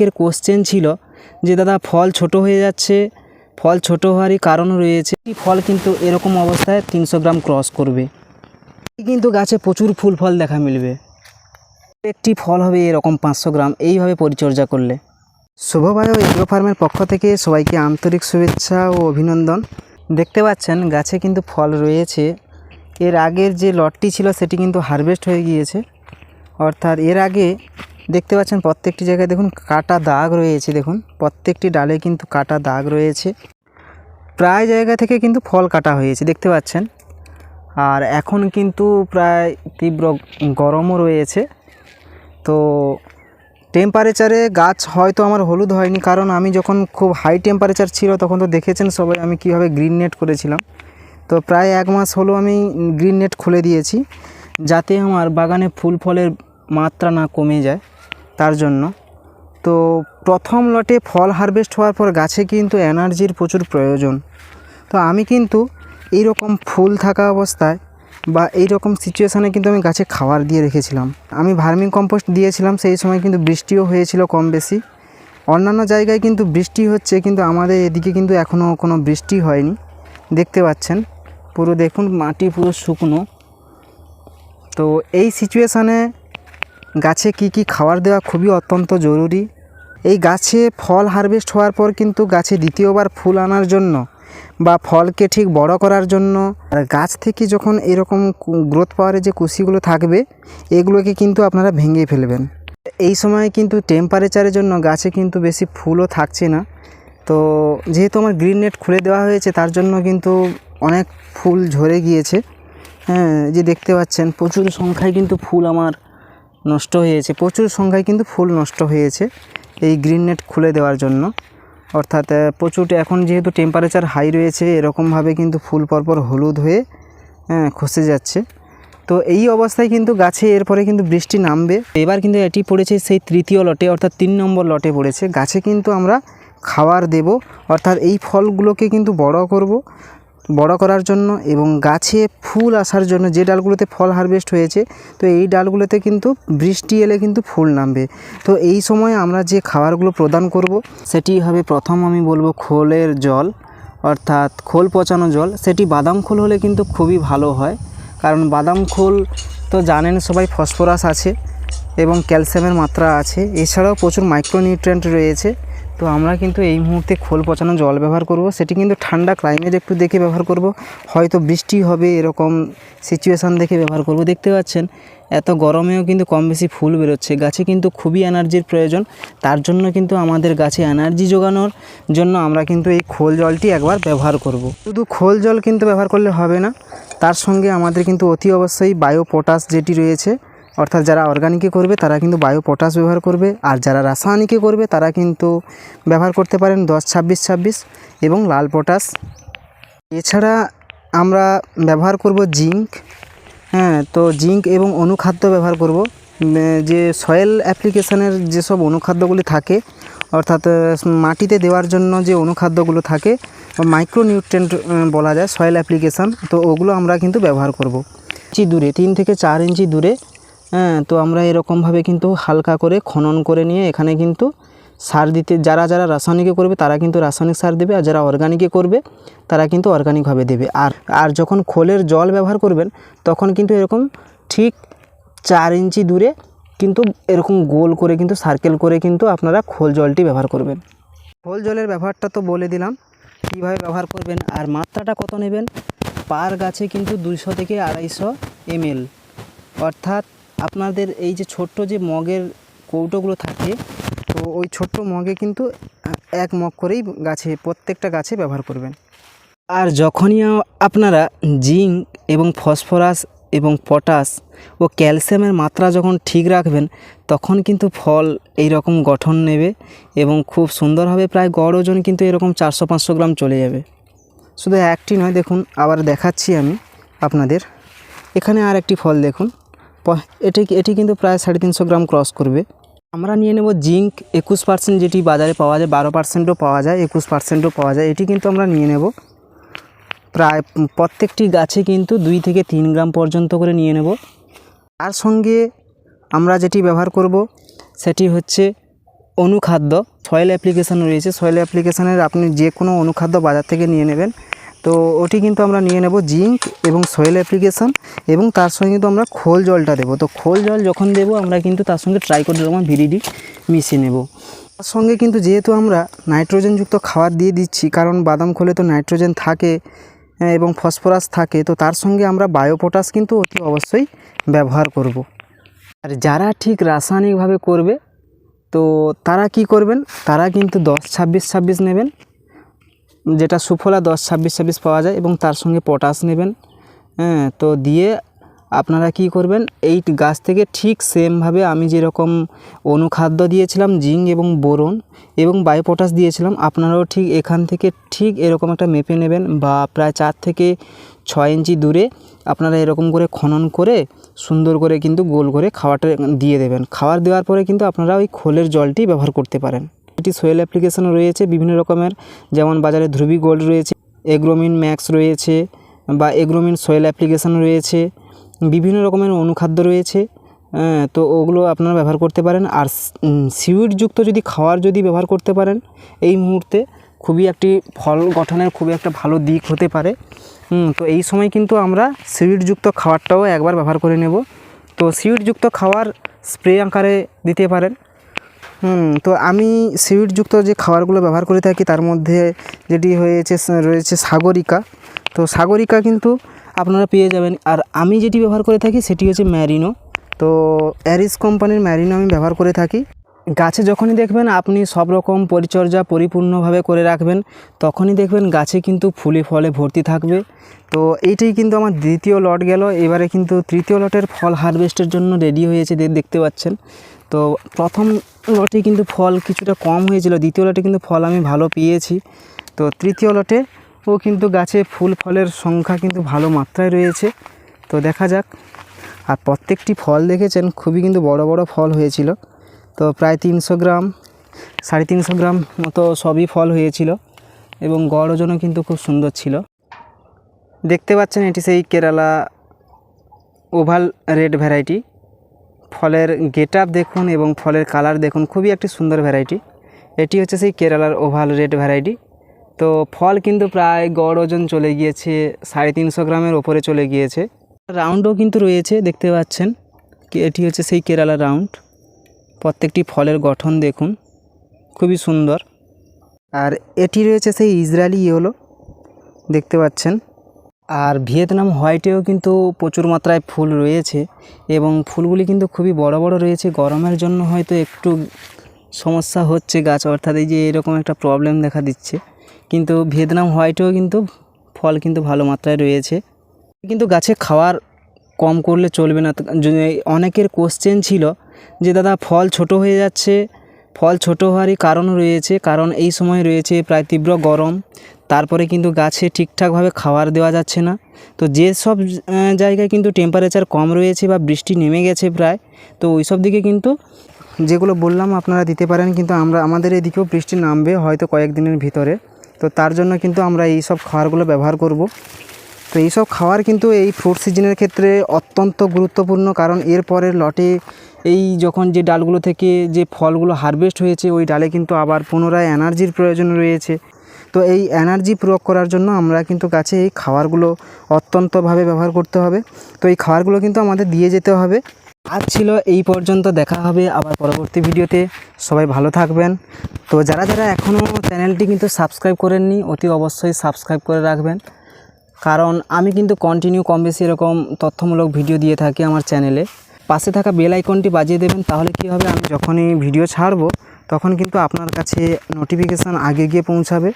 এর কোশ্চেন ছিল যে, দাদা, ফল ছোট হয়ে যাচ্ছে। ফল ছোট হওয়ারই কারণ রয়েছে। ফল কিন্তু এরকম অবস্থায় তিনশো গ্রাম ক্রস করবে। কিন্তু গাছে প্রচুর ফুল ফল দেখা মিলবে। একটি ফল হবে এরকম পাঁচশো গ্রাম। এইভাবে পরিচর্যা করলে। শুভবায়ু এগ্রো ফার্মের পক্ষ থেকে সবাইকে আন্তরিক শুভেচ্ছা ও অভিনন্দন। দেখতে পাচ্ছেন, গাছে কিন্তু ফল রয়েছে। এর আগের যে লটটি ছিল, সেটি কিন্তু হারভেস্ট হয়ে গিয়েছে। অর্থাৎ এর আগে দেখতে পাচ্ছেন প্রত্যেকটি জায়গায় দেখুন কাটা দাগ রয়েছে, দেখুন। প্রত্যেকটি ডালে কিন্তু কাটা দাগ রয়েছে। প্রায় জায়গা থেকে কিন্তু ফল কাটা হয়েছে, দেখতে পাচ্ছেন। আর এখন কিন্তু প্রায় তীব্র গরমও রয়েছে। তো টেম্পারেচারে গাছ হয়তো আমার হলুদ হয়নি, কারণ আমি যখন খুব হাই টেম্পারেচার ছিল তখন তো দেখেছেন সবাই আমি কীভাবে গ্রিন নেট করেছিলাম। তো প্রায় এক মাস হলো আমি গ্রিন নেট খুলে দিয়েছি, যাতে আমার বাগানে ফুল ফলের মাত্রা না কমে যায়। তার জন্য। তো প্রথম লটে ফল হারভেস্ট হওয়ার পর গাছে কিন্তু এনার্জির প্রচুর প্রয়োজন। তো আমি কিন্তু এইরকম ফুল থাকা অবস্থায় বা এই রকম সিচুয়েশানে কিন্তু আমি গাছে খাবার দিয়ে রেখেছিলাম। আমি ভার্মিং কম্পোস্ট দিয়েছিলাম, সেই সময় কিন্তু বৃষ্টিও হয়েছিল কম বেশি। অন্যান্য জায়গায় কিন্তু বৃষ্টি হচ্ছে, কিন্তু আমাদের এদিকে কিন্তু এখনও কোনো বৃষ্টি হয়নি। দেখতে পাচ্ছেন, পুরো দেখুন মাটি পুরো শুকনো। তো এই সিচুয়েশানে গাছে কি কি খাবার দেওয়া খুবই অত্যন্ত জরুরি। এই গাছে ফল হারভেস্ট হওয়ার পর কিন্তু গাছে দ্বিতীয়বার ফুল আনার জন্য বা ফলকে ঠিক বড় করার জন্য আর গাছ থেকে যখন এরকম গ্রোথ পাওয়ারের যে কুশিগুলো থাকবে, এগুলোকে কিন্তু আপনারা ভেঙে ফেলবেন। এই সময় কিন্তু টেম্পারেচারের জন্য গাছে কিন্তু বেশি ফুলও থাকছে না। তো যেহেতু আমার গ্রিন নেট খুলে দেওয়া হয়েছে, তার জন্য কিন্তু অনেক ফুল ঝরে গিয়েছে। হ্যাঁ যে দেখতে পাচ্ছেন, প্রচুর সংখ্যায় কিন্তু ফুল আমার নষ্ট হয়েছে। প্রচুর সংখ্যায় কিন্তু ফুল নষ্ট হয়েছে এই গ্রিন নেট খুলে দেওয়ার জন্য। অর্থাৎ প্রচুর এখন যেহেতু টেম্পারেচার হাই রয়েছে, এরকমভাবে কিন্তু ফুল পরপর হলুদ হয়ে হ্যাঁ খসে যাচ্ছে। তো এই অবস্থায় কিন্তু গাছে এরপরে কিন্তু বৃষ্টি নামবে। এবার কিন্তু এটি পড়েছে সেই তৃতীয় লটে, অর্থাৎ তিন নম্বর লটে পড়েছে। গাছে কিন্তু আমরা খাবার দেব। অর্থাৎ এই ফলগুলোকে কিন্তু বড় করব। বড় করার জন্য এবং গাছে ফুল আসার জন্য যে ডালগুলোতে ফল হারভেস্ট হয়েছে, তো এই ডালগুলোতে কিন্তু বৃষ্টি এলে কিন্তু ফুল নামবে। তো এই সময় আমরা যে খাবারগুলো প্রদান করব, সেটি হবে প্রথম আমি বলব খোলের জল, অর্থাৎ খোল পচানো জল। সেটি বাদাম খোল হলে কিন্তু খুবই ভালো হয়, কারণ বাদাম খোল তো জানেন সবাই ফসফরাস আছে এবং ক্যালসিয়ামের মাত্রা আছে। এছাড়াও প্রচুর মাইক্রোনিউট্রিয়েন্ট রয়েছে। তো আমরা কিন্তু এই মুহূর্তে খোল পচানো জল ব্যবহার করব। সেটি কিন্তু ঠান্ডা ক্লাইমেট একটু দেখে ব্যবহার করব। হয়তো বৃষ্টি হবে, এরকম সিচুয়েশান দেখে ব্যবহার করব। দেখতে পাচ্ছেন, এত গরমেও কিন্তু কম বেশি ফুল বেরোচ্ছে। গাছে কিন্তু খুবই এনার্জির প্রয়োজন। তার জন্য কিন্তু আমাদের গাছে এনার্জি যোগানোর জন্য আমরা কিন্তু এই খোল জলটি একবার ব্যবহার করব। শুধু খোল জল কিন্তু ব্যবহার করলে হবে না, তার সঙ্গে আমাদের কিন্তু অতি অবশ্যই বায়ো পটাশ যেটি রয়েছে অর্থাৎ যারা অর্গানিকে করবে, তারা কিন্তু বায়ো পটাশ ব্যবহার করবে। আর যারা রাসায়নিকে করবে, তারা কিন্তু ব্যবহার করতে পারেন দশ, ছাব্বিশ ছাব্বিশ এবং লাল পটাশ এছাড়া আমরা ব্যবহার করব জিঙ্ক হ্যাঁ তো জিঙ্ক এবং অনুখাদ্য ব্যবহার করব। যে সয়েল অ্যাপ্লিকেশানের যেসব অনুখাদ্যগুলি থাকে, অর্থাৎ মাটিতে দেওয়ার জন্য যে অনুখাদ্যগুলো থাকে মাইক্রোনিউট্রেন্ট বলা যায় সয়েল অ্যাপ্লিকেশান তো ওগুলো আমরা কিন্তু ব্যবহার করব। ইঞ্চি দূরে, তিন থেকে চার ইঞ্চি দূরে হ্যাঁ তো আমরা এরকমভাবে কিন্তু হালকা করে খনন করে নিয়ে এখানে কিন্তু সার দিতে, যারা যারা রাসায়নিকে করবে তারা কিন্তু রাসায়নিক সার দেবে আর যারা অর্গানিকে করবে তারা কিন্তু অর্গানিকভাবে দেবে। আর আর যখন খোলের জল ব্যবহার করবেন তখন কিন্তু এরকম ঠিক চার ইঞ্চি দূরে কিন্তু এরকম গোল করে কিন্তু সার্কেল করে কিন্তু আপনারা খোল জলটি ব্যবহার করবেন। খোল জলের ব্যবহারটা তো বলে দিলাম, কীভাবে ব্যবহার করবেন আর মাত্রাটা কত নেবেন? পার গাছে কিন্তু দুইশো থেকে আড়াইশো এমএল, অর্থাৎ আপনাদের এই যে ছোট্ট যে মগের কৌটোগুলো থাকে, তো ওই ছোট্ট মগে কিন্তু এক মগ করেই গাছে, প্রত্যেকটা গাছে ব্যবহার করবেন। আর যখনই আপনারা জিঙ্ক এবং ফসফরাস এবং পটাশ ও ক্যালসিয়ামের মাত্রা যখন ঠিক রাখবেন, তখন কিন্তু ফল এই রকম গঠন নেবে এবং খুব সুন্দর হবে প্রায় গড় ওজন কিন্তু এরকম চারশো পাঁচশো গ্রাম চলে যাবে। শুধু একটি নয়, দেখুন, আবার দেখাচ্ছি আমি আপনাদের। এখানে আর একটি ফল দেখুন। এটি এটি কিন্তু প্রায় সাড়ে তিনশো গ্রাম ক্রস করবে। আমরা নিয়ে নেব জিঙ্ক একুশ পার্সেন্ট যেটি বাজারে পাওয়া যায়, বারো পার্সেন্টও পাওয়া যায়, একুশ পার্সেন্টও পাওয়া যায়, এটি কিন্তু আমরা নিয়ে নেব। প্রায় প্রত্যেকটি গাছে কিন্তু দুই থেকে তিন গ্রাম পর্যন্ত করে নিয়ে নেব। তার সঙ্গে আমরা যেটি ব্যবহার করব, সেটি হচ্ছে অনুখাদ্য। সয়েল অ্যাপ্লিকেশান রয়েছে। সয়েল অ্যাপ্লিকেশানের আপনি যে কোনো অনুখাদ্য বাজার থেকে নিয়ে নেবেন। তো ওটি কিন্তু আমরা নিয়ে নেব জিঙ্ক এবং সয়েল অ্যাপ্লিকেশান এবং তার সঙ্গে কিন্তু আমরা খোল জলটা দেবো। তো খোল জল যখন দেবো আমরা কিন্তু তার সঙ্গে ট্রাই করে ট্রাইকোডার্মা ভিরিডি মিশিয়ে নেব। তার সঙ্গে কিন্তু যেহেতু আমরা নাইট্রোজেনযুক্ত খাবার দিয়ে দিচ্ছি কারণ বাদাম খোলে তো নাইট্রোজেন থাকে হ্যাঁ, এবং ফসফরাস থাকে তো তার সঙ্গে আমরা বায়োপটাস কিন্তু অতি অবশ্যই ব্যবহার করব। আর যারা ঠিক রাসায়নিকভাবে করবে তো তারা কি করবেন? তারা কিন্তু দশ ছাব্বিশ ছাব্বিশ নেবেন। যেটা সুফলা দশ, ছাব্বিশ ছাব্বিশ পাওয়া যায় এবং তার সঙ্গে পটাশ নেবেন। হ্যাঁ তো দিয়ে আপনারা কি করবেন, এই গাছ থেকে ঠিক সেমভাবে আমি যেরকম অনুখাদ্য দিয়েছিলাম, জিঙ্ক এবং বোরন এবং বায়োপটাশ দিয়েছিলাম, আপনারাও ঠিক এখান থেকে ঠিক এরকম একটা মেপে নেবেন বা প্রায় চার থেকে ছয় ইঞ্চি দূরে আপনারা এরকম করে খনন করে সুন্দর করে কিন্তু গোল করে খাওয়াটা দিয়ে দেবেন। খাবার দেওয়ার পরে কিন্তু আপনারা ওই খোলের জলটি ব্যবহার করতে পারেন। এটি সোয়েল অ্যাপ্লিকেশন রয়েছে বিভিন্ন রকমের যেমন বাজারে ধ্রুবী গোল্ড রয়েছে এগ্রোমিন ম্যাক্স রয়েছে বা এগ্রোমিন সোয়েল অ্যাপ্লিকেশন রয়েছে বিভিন্ন রকমের অনুখাদ্য রয়েছে হ্যাঁ, তো ওগুলো আপনারা ব্যবহার করতে পারেন। আর সিউইডযুক্ত যদি খাওয়ার যদি ব্যবহার করতে পারেন এই মুহূর্তে খুবই একটি ফল গঠনের খুবই একটা ভালো দিক হতে পারে। তো এই সময় কিন্তু আমরা সিউইডযুক্ত খাবারটাও একবার ব্যবহার করে নেব। তো সিউইডযুক্ত খাবার স্প্রে আকারে দিতে পারেন। হুম, তো আমি সিউইডযুক্ত যে খাবারগুলো ব্যবহার করে থাকি, তার মধ্যে যেটি হয়েছে রয়েছে সাগরিকা। তো সাগরিকা কিন্তু আপনারা পেয়ে যাবেন। আর আমি যেটি ব্যবহার করে থাকি, সেটি হচ্ছে ম্যারিনো। তো অ্যারিস কোম্পানির ম্যারিনো আমি ব্যবহার করে থাকি। গাছে যখনই দেখবেন আপনি সব রকম পরিচর্যা পরিপূর্ণভাবে করে রাখবেন, তখনই দেখবেন গাছে কিন্তু ফুলে ফলে ভর্তি থাকবে। তো এইটাই কিন্তু আমার দ্বিতীয় লট গেল। এবারে কিন্তু তৃতীয় লটের ফল হারভেস্টের জন্য রেডি হয়েছে দেখতে পাচ্ছেন। তো প্রথম লটে কিন্তু ফল কিছুটা কম হয়েছিল। দ্বিতীয় লটে কিন্তু ফল আমি ভালো পেয়েছি। তো তৃতীয় লটে ও কিন্তু গাছে ফুল, ফলের সংখ্যা কিন্তু ভালো মাত্রায় রয়েছে। তো দেখা যাক। আর প্রত্যেকটি ফল দেখেছেন, খুবই কিন্তু বড় বড় ফল হয়েছিল। তো প্রায় তিনশো গ্রাম, সাড়ে তিনশো গ্রাম মতো সবই ফল হয়েছিল এবং গড় ওজনও কিন্তু খুব সুন্দর ছিল। দেখতে পাচ্ছেন, এটি সেই কেরালা ওভাল রেড ভ্যারাইটি। ফলের গেট দেখুন এবং ফলের কালার দেখুন, খুবই একটি সুন্দর ভ্যারাইটি এটি হচ্ছে সেই কেরালার ওভাল রেড ভ্যারাইটি তো ফল কিন্তু প্রায় গড় ওজন চলে গিয়েছে, সাড়ে তিনশো গ্রামের ওপরে চলে গিয়েছে। রাউন্ডও কিন্তু রয়েছে, দেখতে পাচ্ছেন। এটি হচ্ছে সেই কেরালা রাউন্ড। প্রত্যেকটি ফলের গঠন দেখুন, খুবই সুন্দর। আর এটি রয়েছে সেই ইসরায়েলি ইয়েলো, দেখতে পাচ্ছেন। আর ভিয়েতনাম হোয়াইটেও কিন্তু প্রচুর মাত্রায় ফুল রয়েছে এবং ফুলগুলি কিন্তু খুবই বড় বড় রয়েছে। গরমের জন্য হয়তো একটু সমস্যা হচ্ছে গাছ, অর্থাৎ এই যে এরকম একটা প্রবলেম দেখা দিচ্ছে। কিন্তু ভিয়েতনাম হোয়াইটেও কিন্তু ফল কিন্তু ভালো মাত্রায় রয়েছে। কিন্তু গাছে খাওয়ার কম করলে চলবে না। অনেকের কোশ্চেন ছিল যে, দাদা, ফল ছোট হয়ে যাচ্ছে ফল ছোট হওয়ারই কারণ রয়েছে, কারণ এই সময় রয়েছে প্রায় তীব্র গরম। তারপরে কিন্তু গাছে ঠিকঠাকভাবে খাবার দেওয়া যাচ্ছে না। তো যেসব জায়গায় কিন্তু টেম্পারেচার কম রয়েছে বা বৃষ্টি নেমে গেছে প্রায়, তো ওই সব দিকে কিন্তু যেগুলো বললাম আপনারা দিতে পারেন, কিন্তু আমরা, আমাদের এদিকেও বৃষ্টি নামবে হয়তো কয়েকদিনের ভিতরে। তো তার জন্য কিন্তু আমরা এই সব খাবারগুলো ব্যবহার করব। তো এইসব খাবার কিন্তু এই ফ্রুট সিজনের ক্ষেত্রে অত্যন্ত গুরুত্বপূর্ণ, কারণ এর পরের লটে এই যখন যে ডালগুলো থেকে যে ফলগুলো হারভেস্ট হয়েছে, ওই ডালে কিন্তু আবার পুনরায় এনার্জির প্রয়োজন রয়েছে। তো এই এনার্জি প্রয়োগ করার জন্য আমরা কিন্তু গাছে এই খাবারগুলো অত্যন্তভাবে ব্যবহার করতে হবে। তো এই খাবারগুলো কিন্তু আমাদের দিয়ে যেতে হবে। আজ ছিল এই পর্যন্ত, দেখা হবে আবার পরবর্তী ভিডিওতে। সবাই ভালো থাকবেন। তো যারা যারা এখনও চ্যানেলটি কিন্তু সাবস্ক্রাইব করেননি, অতি অবশ্যই সাবস্ক্রাইব করে রাখবেন। কারণ আমি কিন্তু কন্টিনিউ কম বেশি এরকম তথ্যমূলক ভিডিও দিয়ে থাকি আমার চ্যানেলে। পাশে থাকা বেল আইকনটি বাজিয়ে দেবেন, তাহলে কি হবে? আমি যখনই ভিডিও ছাড়বো, তখন কিন্তু আপনার কাছে নোটিফিকেশান আগে গিয়ে পৌঁছাবে।